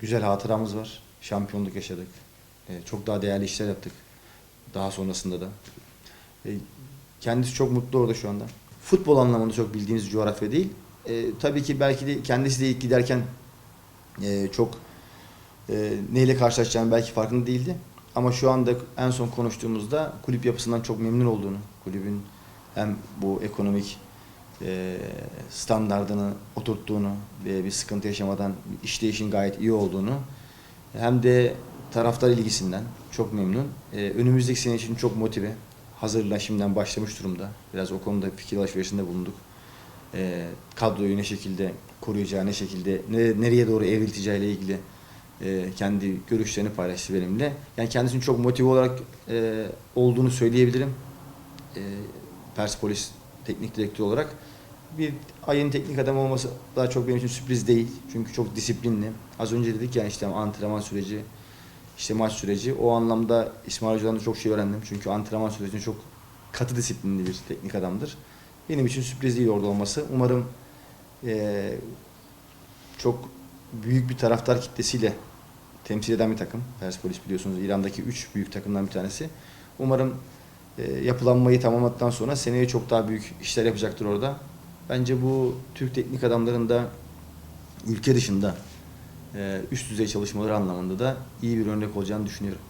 güzel hatıramız var. Şampiyonluk yaşadık. E, çok daha değerli işler yaptık. Daha sonrasında da. E, kendisi çok mutlu orada şu anda. Futbol anlamında çok bildiğiniz coğrafya değil. E, tabii ki belki de kendisi de ilk giderken e, çok e, neyle karşılaşacağını belki farkında değildi. Ama şu anda en son konuştuğumuzda kulüp yapısından çok memnun olduğunu, kulübün hem bu ekonomik standardını oturttuğunu ve bir sıkıntı yaşamadan işleyişin gayet iyi olduğunu hem de taraftar ilgisinden çok memnun. E, önümüzdeki sene için çok motive. Hazırla şimdiden başlamış durumda. Biraz o konuda fikir alışverişinde bulunduk. E, kadroyu ne şekilde koruyacağı, ne şekilde ne, nereye doğru evrilteceğiyle ilgili e, kendi görüşlerini paylaştı benimle. Yani kendisinin çok motive olarak e, olduğunu söyleyebilirim. Persepolis teknik direktörü olarak. Bir ayın teknik adam olması daha çok benim için sürpriz değil. Çünkü çok disiplinli. Az önce dedik ya işte antrenman süreci, işte maç süreci. O anlamda İsmail Hoca'dan da çok şey öğrendim. Çünkü antrenman sürecinde çok katı disiplinli bir teknik adamdır. Benim için sürpriz değil orada olması. Umarım eee, çok büyük bir taraftar kitlesiyle temsil eden bir takım. Persepolis biliyorsunuz İran'daki üç büyük takımdan bir tanesi. Umarım e, yapılanmayı tamamladıktan sonra seneye çok daha büyük işler yapacaktır orada. Bence bu Türk teknik adamların da ülke dışında e, üst düzey çalışmaları anlamında da iyi bir örnek olacağını düşünüyorum.